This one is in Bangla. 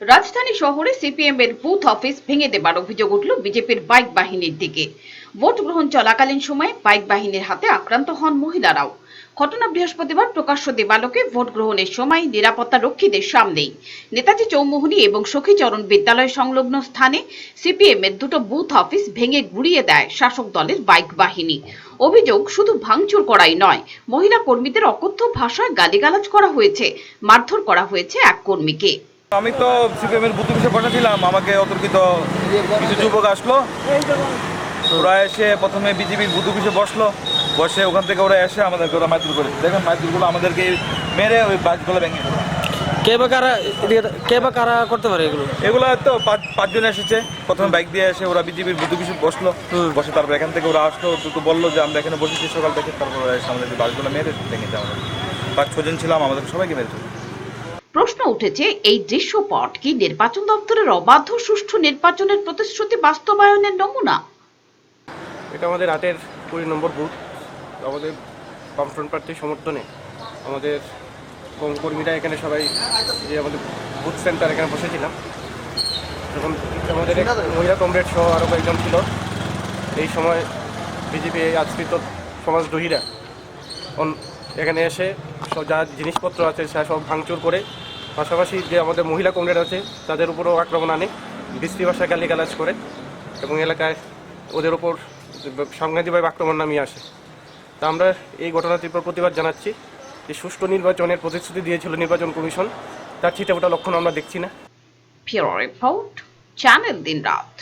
রাজধানী শহরে সিপিএম এর বুথ অফিস ভেঙে দেবার অভিযোগ উঠল বিজেপির বাইক বাহিনীর দিকে। ভোট গ্রহণ চলাকালীন সময়ে বাইক বাহিনীর হাতে আক্রান্ত হন মহিলারাও। ঘটনা বৃহস্পতিবার প্রকাশ্য দেবালোকে ভোট গ্রহণের সময় নিরাপত্তা রক্ষীদের সামনেই। নেতাজি চৌমুহনী এবং সখীচরণ বিদ্যালয় সংলগ্ন স্থানে সিপিএম এর দুটো বুথ অফিস ভেঙে গুড়িয়ে দেয় শাসক দলের বাইক বাহিনী। অভিযোগ শুধু ভাঙচুর করাই নয়, মহিলা কর্মীদের অকথ্য ভাষায় গালিগালাজ করা হয়েছে, মারধর করা হয়েছে এক কর্মীকে। আমি তো সিপিএম এর বুথ অফিসে বসেছিলাম আমাকে অতর্কিত কিছু যুবক আসলো। ওরা এসে প্রথমে বিজেপির বুথ অফিসে বসল বসে ওখান থেকে ওরা এসে আমাদেরকে ওরা মারধর করেছে। দেখেন মারধরগুলো আমাদেরকে মেরে ওই বাসগুলো ভেঙে। কে বা কারা কে বা কারা করতে পারে এগুলো? এগুলো তো পাঁচ পাঁচজন এসেছে। প্রথমে বাইক দিয়ে এসে ওরা বিজেপির অফিসে বসল। বসে তারপর এখান থেকে ওরা আসলো দুটো বলল যে আমরা এখানে বসেছি সকাল থেকে। তারপর এসে আমাদের বাসগুলো মেরে ভেঙেছে আমাদের পাঁচ ছজন ছিলাম আমাদের সবাইকে মেরেছে প্রশ্ন উঠেছে, এই দৃশ্যপট কি নির্বাচন দপ্তরের অবাধ সুষ্ঠু নির্বাচনের প্রতিশ্রুতি বাস্তবায়নের নমুনা? এটা আমাদের আটের কুড়ি নম্বর বুথ, আমাদের বামফ্রন্ট প্রার্থীর সমর্থনে আমাদের কর্ম- কর্মীরা এখানে সবাই যে আমাদের বুথ সেন্টার এখানে বসেছিলাম। তখন আমাদের মহিলা কমরেড সহ আরও কয়েকজন ছিল, এই সময় বিজেপি আশ্রিত সমাজদ্রোহীরা এখানে এসে সব যা জিনিসপত্র আছে সব ভাঙচুর করে পাশাপাশি যে আমাদের মহিলা কমরেড আছে, তাদের উপরও আক্রমণ আনে। বৃষ্টি ভাষায় গালিগালাজ করে এবং এলাকায় ওদের ওপর সাংঘাতিকভাবে আক্রমণ নামিয়ে আসে। তা আমরা এই ঘটনার তীব্র প্রতিবাদ জানাচ্ছি যে সুষ্ঠু নির্বাচনের প্রতিশ্রুতি দিয়েছিল নির্বাচন কমিশন। তার ছিটে ওটা লক্ষণ আমরা দেখছি না। রিপোর্ট, চ্যানেল দিন রাত